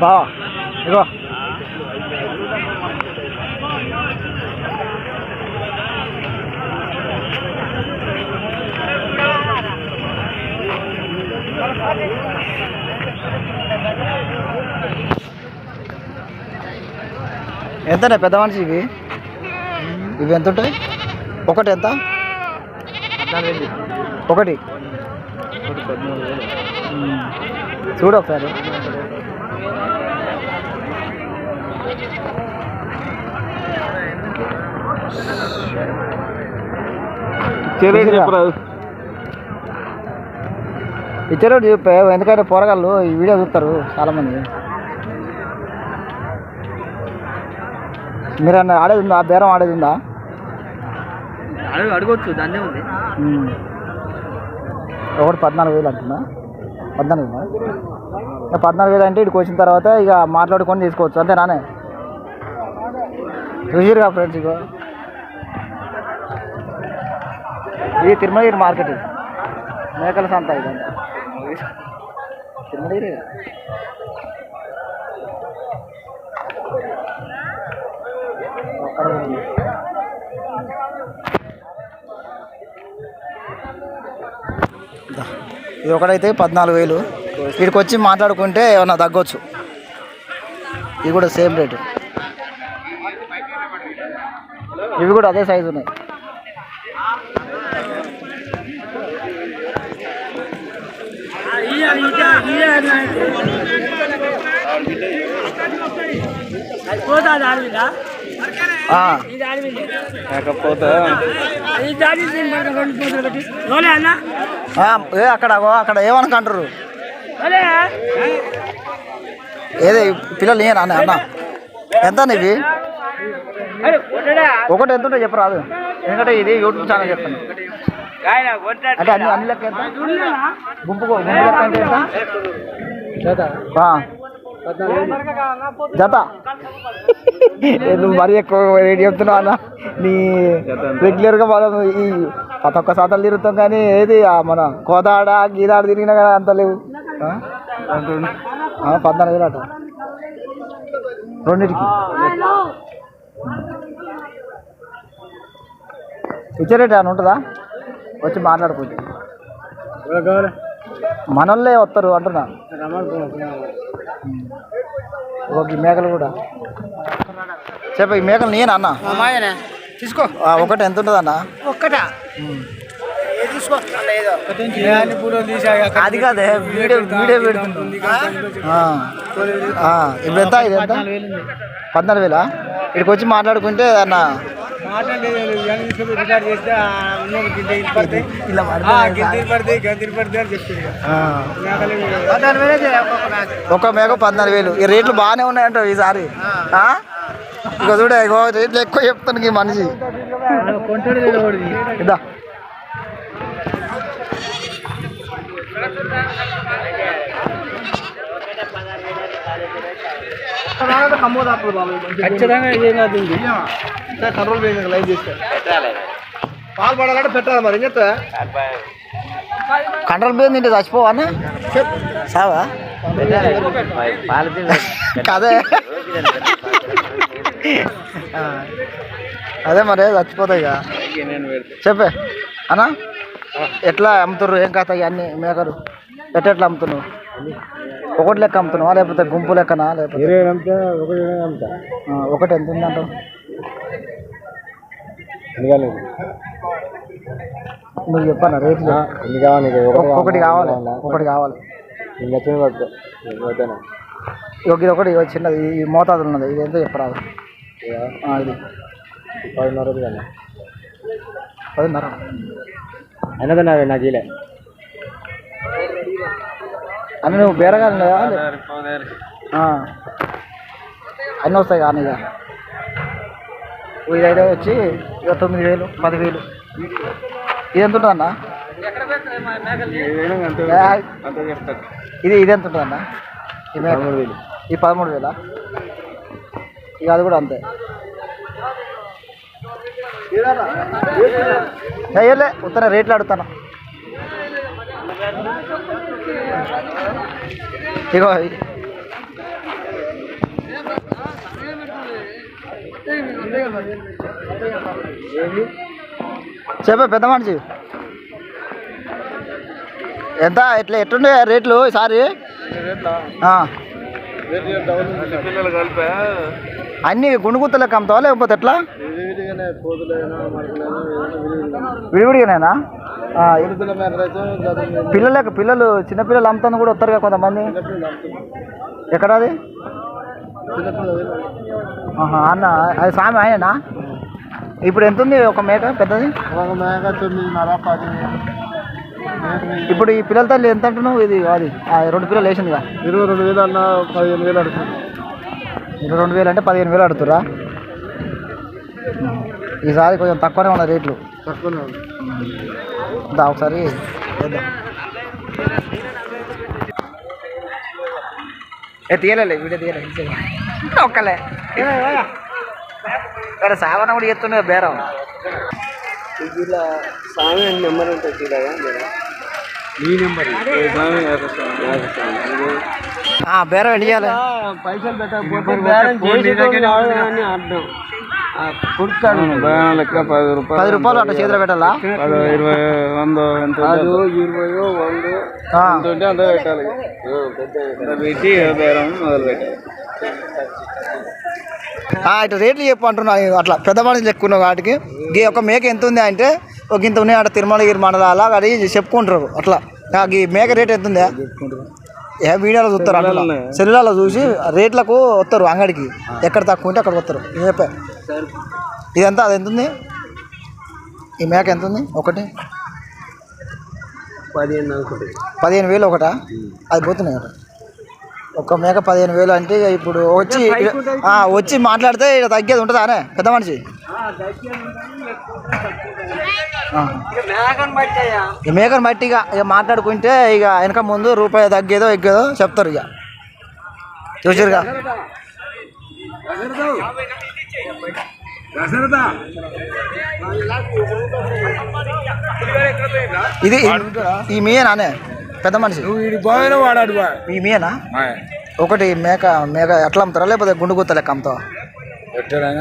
బావా ఇగో ఎంతనే పెద్ద మనిషి ఇవి? ఇవి ఎంత? ఉంటాయి ఒకటి ఎంత ఒకటి. చూడు ఒకసారి. ఇచ్చారు చెప్పే ఎందుకంటే పోరగాళ్ళు ఈ వీడియో చూస్తారు చాలామంది. మీరు అన్న ఆడేది ఉందా? బేరం ఆడేది ఉందా? అడుగు అడగొచ్చు దాన్నే ఉంది. ఒకటి పద్నాలుగు వేలు అంటున్నా. పద్నాలుగు? ఇక పద్నాలుగు వేలు అంటే ఇక్కడికి వచ్చిన తర్వాత ఇక మాట్లాడుకొని తీసుకోవచ్చు. అంతే నానే? చూసిరుగా ఫ్రెండ్స్ ఇగో. ఇది తిరుమలగిరి మార్కెట్ ఇది. మేకల సంత ఇది తిరుమలగిరి ఇది ఒకటైతే పద్నాలుగు వేలు. వీడికి వచ్చి మాట్లాడుకుంటే ఏమన్నా తగ్గొచ్చు. ఇవి కూడా సేమ్ రేటు. ఇవి కూడా అదే సైజు ఉన్నాయి. అక్కడ అక్కడ ఏమనుకుంటారు ఏదే? పిల్లలు ఏనా అన్న అన్న. ఎంత ఇవి? ఒకటి ఎంత ఉంటే చెప్పరాదు ఎందుకంటే ఇది యూట్యూబ్ ఛానల్ చెప్తాను. అంటే అన్ని అన్ని లెక్క గుంపు గుంపు లెక్క అంటే ఎంత. జత. నువ్వు మరీ ఎక్కువ రేట్ చెప్తున్నావు అన్న? నీ రెగ్యులర్గా మనం ఈ ప్రతి ఒక్క శాతాలు తిరుగుతాం కానీ ఏది మన కోదాడ గీదాడ తిరిగినా కానీ అంత లేవు. పద్నాలుగు వేలు అట. రెండింటికి. ఇచ్చే రేట్ ఏమైనా ఉంటుందా? వచ్చి మాట్లాడుకోవచ్చు మనోళ్ళే వస్తారు అంటున్నా. ఓకే ఈ మేకలు కూడా. చెప్ప ఈ మేకలు నేను అన్న? తీసుకో. ఒకటి ఎంత ఉంటుంది అన్న? ఒక్కట? అది కాదే వీడియో వీడియో పెడుతుంది ఆ. ఆ, ఇప్పుడు ఎంత ఇది ఎంత? పద్నాలుగు వేలా? ఇక్కడికి వచ్చి మాట్లాడుకుంటే అన్న ఇలా ఆ. ఒక మేక పద్నాలుగు వేలు ఈ రేట్లు బాగానే ఉన్నాయంట ఈసారి. ఆ? ఇక చూడ ఇగో రేట్లు ఎక్కువ చెప్తాను ఈ మనిషి. ఇదా. ఖచ్చితంగా ఏం కంట్రోల్ లైవ్ చేస్తే పాలు పడాలంటే పెట్టాలి మరి ఏం చెప్తా కంట్రోల్ బియ్యం తింటే చచ్చిపోవా అన్న? సావా అదే. అదే మరి చచ్చిపోతాయి ఇక. చెప్పే. అన్న ఎట్లా అమ్ముతుర్రు ఏం కథ అన్ని మేకలు? ఎట్ట ఎట్లా అమ్ముతున్నావు? ఒకటి లెక్క అమ్ముతున్నావా లేకపోతే గుంపు లెక్కనా లేకపోతే? ఒకటి ఎంత ఉందంటావు? నువ్వు చెప్పాను? రేట్లు ఒకటి కావాలి. ఒకటి కావాలి. ఇక ఇది ఒకటి చిన్నది ఈ మోతాదులు ఉన్నది. ఇది ఎంతో చెప్పరాదు ఆ, ఇది. పదిన్నర అయినా నాకు ఇలా అని నువ్వు బేరగా. అన్నీ వస్తాయి కానీ ఇక ఇది అయితే వచ్చి ఇక తొమ్మిది వేలు పదివేలు. ఇది ఎంత ఉంటుంది అన్న ఇది ఇది ఎంత ఉంటుంది అన్న ఈ మేక? ఈ పదమూడు వేల? ఇక అది కూడా అంతే. చెయ్యలే ఉత్తర రేట్లు అడుగుతాను. ఇగో చెప్పే పెద్ద మనిషి. ఎంత? ఎట్లా ఎట్లుండే రేట్లు ఈసారి? అన్ని గుండుగుత్త లెక్క అమ్ముతావా లేకపోతే ఎట్లా? విడివిడిగానేనా? పిల్లలకు పిల్లలు చిన్నపిల్లలు అమ్ముతాను కూడా వస్తారు కదా కొంతమంది. ఎక్కడ అది? అన్న అది స్వామి ఆయననా? ఇప్పుడు ఎంత ఉంది ఒక మేక? పెద్దది? ఒక మేక తొమ్మిదిన్నర పది. ఇప్పుడు ఈ పిల్లల తల్లి ఎంత అంటున్నావు? ఇది అది రెండు పిల్లలు వేసిందిగా. ఇరవై రెండు వేలు అన్న పదిహేను వేలు అడుగుతుంది. ఇరవై రెండు వేలు అంటే పదిహేను వేలు అడుగుతురా ఈసారి కొంచెం తక్కువనే ఉన్నాయి రేట్లు. తక్కువనే దా ఒకసారి తీయలే వీడియో తీయలే ఒక్కలే. ఇక్కడ సావన కూడా చేస్తుండే బేరం. ఇలా స్వామి అని నెంబర్ ఉంటుంది చూడగా నీ నెంబర్. బేరం ఎన్ని చేయాలి? పైసలు పెట్టకపోతే అర్థం. కుడుతాడు లెక్క పది రూపాయలు పది రూపాయలు అట్లా చేతిలో పెట్టాలా? పది ఇరవై వంద ఎంత అది ఇరవై వంద ఆ, ఎంత ఉంటే అంత పెట్టాలి. అంత పెట్టి బేరం మొదలు పెట్టాలి. ఆ, ఇటు రేట్లు చెప్పు అంటున్నా అట్లా పెద్ద మనిషి ఎక్కువ వాటికి. గీ ఒక మేక ఎంత ఉంది అంటే ఒక ఇంత ఉన్నాయి అక్కడ తిరుమలగిరి మండలం అలా అది చెప్పుకుంటారు. అట్లా. నాకు ఈ మేక రేట్ ఎంత ఉందా? ఏ వీడియోలో చూస్తారు అట్లా. సెల్లులలో. చూసి రేట్లకు వస్తారు అంగడికి. ఎక్కడ తక్కువ ఉంటే అక్కడ వస్తారు. చెప్పా ఇదంతా అది ఎంత ఉంది ఈ మేక ఎంత ఉంది ఒకటి? పదిహేను వేలు ఒకటా? అది పోతున్నాయి ఒకటి ఒక్క మేక పదిహేను వేలు అంటే ఇక ఇప్పుడు వచ్చి వచ్చి మాట్లాడితే ఇక తగ్గేది ఉంటుందా అనే? పెద్ద మనిషి. ఈ మేకను బట్టి ఇక ఇక మాట్లాడుకుంటే ఇక వెనక ముందు రూపాయి తగ్గేదో ఎగ్గేదో చెప్తారు ఇక. చూసారుగా ఇది ఈ మీయేనా అనే? పెద్ద మనిషి. వాడాడు ఈ మీయేనా? ఒకటి మేక మేక ఎట్లా అమ్ముతారా? లేకపోతే గుండు గుత్త లెక్క అమ్ముతావా?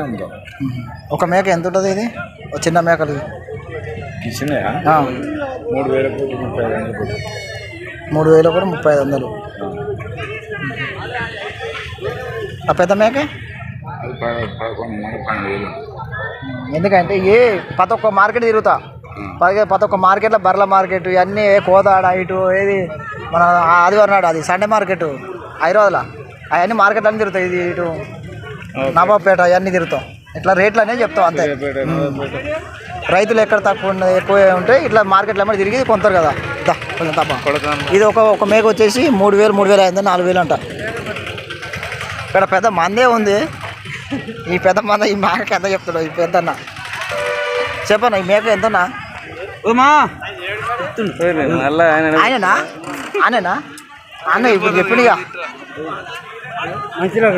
అమ్ముతాం. మ్మ్. ఒక మేక ఎంత ఉంటుంది ఇది? ఒక చిన్న మేకలు మూడు వందలు మూడు వేలు కూడా ముప్పై ఐదు వందలు. ఆ పెద్ద మేక? పదకొండు మంది పన్నెండు వేలు. ఎందుకంటే ఏ ప్రతి ఒక్క మార్కెట్ తిరుగుతా. పది ప్రతి ఒక్క మార్కెట్లో బర్ల మార్కెట్ ఇవన్నీ కోదాడ ఇటు ఏది మన ఆదివారం నాడు అది సండే మార్కెట్ హైదరాబాద్లో. అవన్నీ మార్కెట్ అన్నీ తిరుగుతాయి ఇది ఇటు నవాబపేట అవన్నీ తిరుగుతాం. ఇట్లా రేట్లు అనేది చెప్తాం అంతే. రైతులు ఎక్కడ తక్కువ ఉన్నది ఎక్కువ ఉంటే ఇట్లా మార్కెట్లో ఏమైనా తిరిగి కొంటారు కదా. కొంచెం తప్ప. ఇది ఒక ఒక మేక వచ్చేసి మూడు వేలు మూడు వేలు అయింది నాలుగు వేలు అంట. ఇక్కడ పెద్ద మందే ఉంది. ఈ పెద్ద మంద ఈ మేకకి ఎంత చెప్తాడు ఈ పెద్దన్న. చెప్పన్నా ఈ మేక ఆయన ఆయననా? ఆయననా అన్న ఇప్పుడు చెప్పిండిగా మంచిగా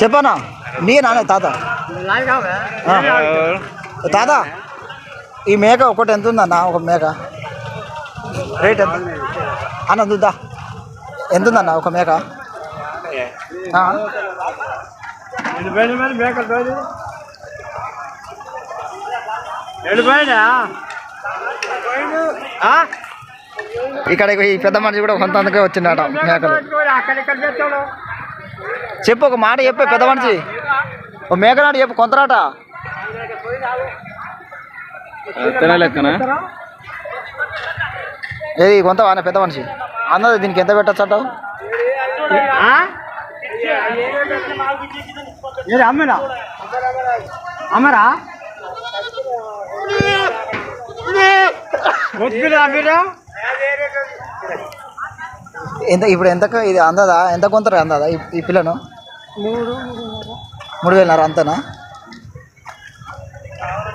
చెప్పనా నీ నాన్న తాత తాత ఈ మేక ఒకటి ఎంత ఉందన్న ఒక మేక రేట్ ఎంత అన్న చూద్దా ఎంత ఉందన్న ఒక మేక ఇక్కడ ఈ పెద్ద మనిషి కూడా కొంత అందుకే వచ్చిండట మేకలు చెప్పు ఒక మాట చెప్పే పెద్ద మనిషి. ఓ మేకనాడు చెప్పు కొంతరాట. ఏది కొంత వాన పెద్ద మనిషి. అన్నది దీనికి ఎంత పెట్టచ్చు అంటావు? అమ్మరా అమ్మరా ఎంత ఇప్పుడు ఎంతకు ఇది అందదా? ఎంత కొంతరా అందదా ఈ- ఈ పిల్లను? మూడు వేలన్నర అంతనా?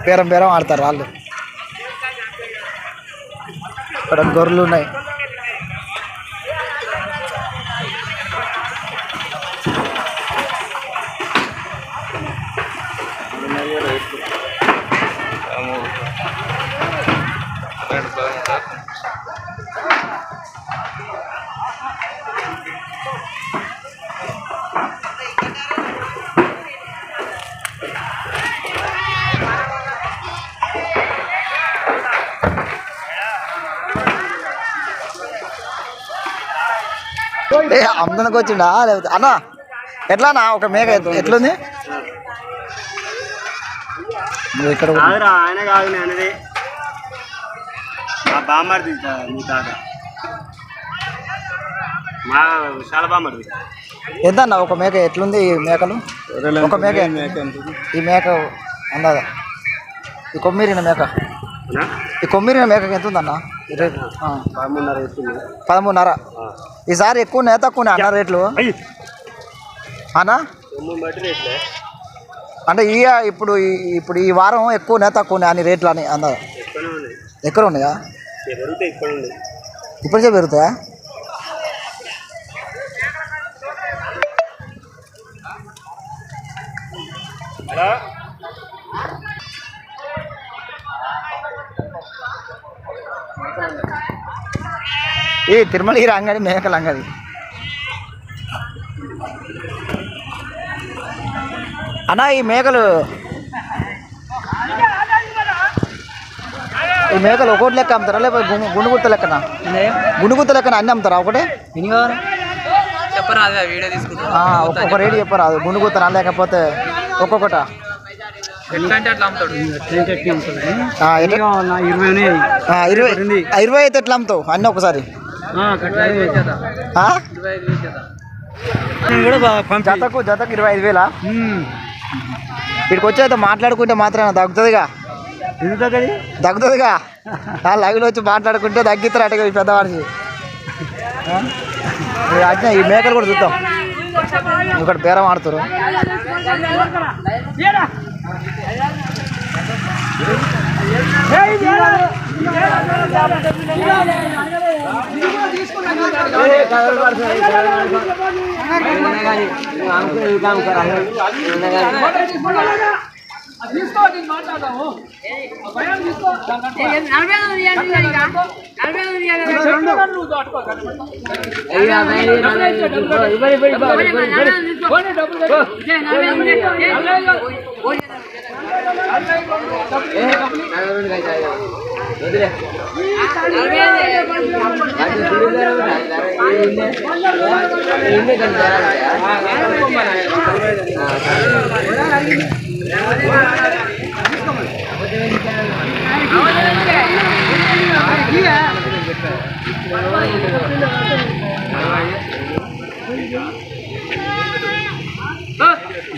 బేరం బేరం ఆడతారు వాళ్ళు. ఇక్కడ గొర్రెలు ఉన్నాయి. ఏ వచ్చిండా? లేకపోతే అన్న ఎట్లానా? ఒక మేక ఎట్- ఎట్లుంది? నువ్వు ఇక్కడ ఆయన కాదు అనేది మా బామ్మర్ది మీ తాత. మా చాలా బామ్మర్ది. ఎంత అన్న ఒక మేక ఎట్లుంది ఈ మేకలు? ఒక మేక? ఈ మేక అందాదా ఈ కొమ్మిరిన మేక. ఈ కొమ్మిరిన మేకకి ఎంత ఉందన్న? రేటు పదమూడున్నర ఈసారి ఎక్కువ నేత తక్కువ అన్న రేట్లు? అన్నా? అంటే ఈ ఇప్పుడు ఇప్పుడు ఈ వారం ఎక్కువ నేత తక్కువ అని రేట్లు అని అందా ఎక్కువనే ఉన్నాయి. ఎక్కడ ఉన్నాయా? ఇప్పటికే పెరుగుతాయా? ఈ తిరుమల అంగడి మేకల అంగడి అన్నా ఈ మేకలు ఈ మేకలు ఒకటి లెక్క అమ్ముతారా? లేకపోతే గుండు గుండుగుత్త లెక్కన? గుండుగుత్త లెక్కన అన్ని అమ్ముతారా ఒకటే? చెప్పరా ఒక్కొక్క రేటు చెప్పరాదు. గుండుగుత్తనా లేకపోతే ఒక్కొక్కట? ఇరవై ఆ, ఇరవై అయితే ఎట్లా అమ్ముతావు? అన్నీ ఒకసారి? జతకు జతకు ఇరవై ఐదు వేలా? ఇక్కడికి వచ్చి అయితే మాట్లాడుకుంటే మాత్రం తగ్గుతుందిగా. తగ్గుతుందిగా. ఆ లైవ్లో వచ్చి మాట్లాడుకుంటే తగ్గిస్తారు అటుగా ఈ పెద్ద మనిషి ఆ? ఈ అజ్ఞ ఈ మేకలు కూడా చూద్దాం. ఇక్కడ బేరం ఆడుతారు తీసుకో నేను మాట్లాడదాము భయం తీసుకో నలభై ఐదు రియాలి నలభై ఐదు రియాలి నువ్వు దాటుకో డబ్బులు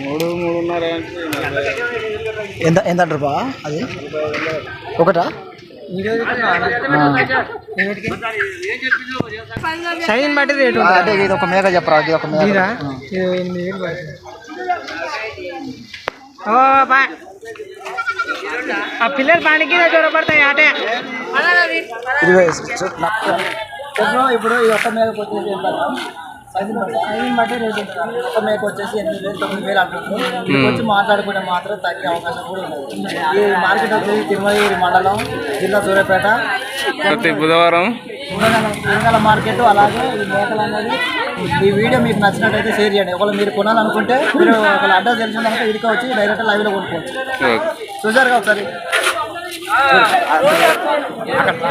మూడు మూడున్నర అంటే ఎంత ఎంత అంటారు బా అది ఒకటా సైన్ బట్టి రేటు అంటే ఇది ఒక మేక చెప్పరా ఇది ఒక మేక ఆ. ఆ పిల్లలు పనికి ఆటే ఇరవై నా- చెప్పు, ఇప్పుడు ఈ ఒక్క ఎంత సైజుని బట్టి రేట్ ఉంటుంది. ఒక మేక వచ్చేసి ఎనిమిది వేలు తొమ్మిది వేలు అంటున్నారు వచ్చి మాట్లాడుకుంటే మాత్రం తగ్గే అవకాశం కూడా ఉంది ఈ మార్కెట్ వచ్చేసి తిరుమలగిరి మండలం జిల్లా సూర్యాపేట ప్రతి బుధవారం కూరగాయల మార్కెట్ అలాగే ఈ మేకలు అనేది ఈ వీడియో మీకు నచ్చినట్టయితే షేర్ చేయండి ఒకవేళ మీరు కొనాలనుకుంటే మీరు ఒకవేళ అడ్రస్ తెలిసిందంటే ఇదికి వచ్చి డైరెక్ట్ లైవ్లో కొనుక్కోవచ్చు చూసారుగా ఒకసారి అక్కడ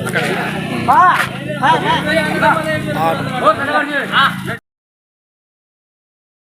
అక్కడ આઠ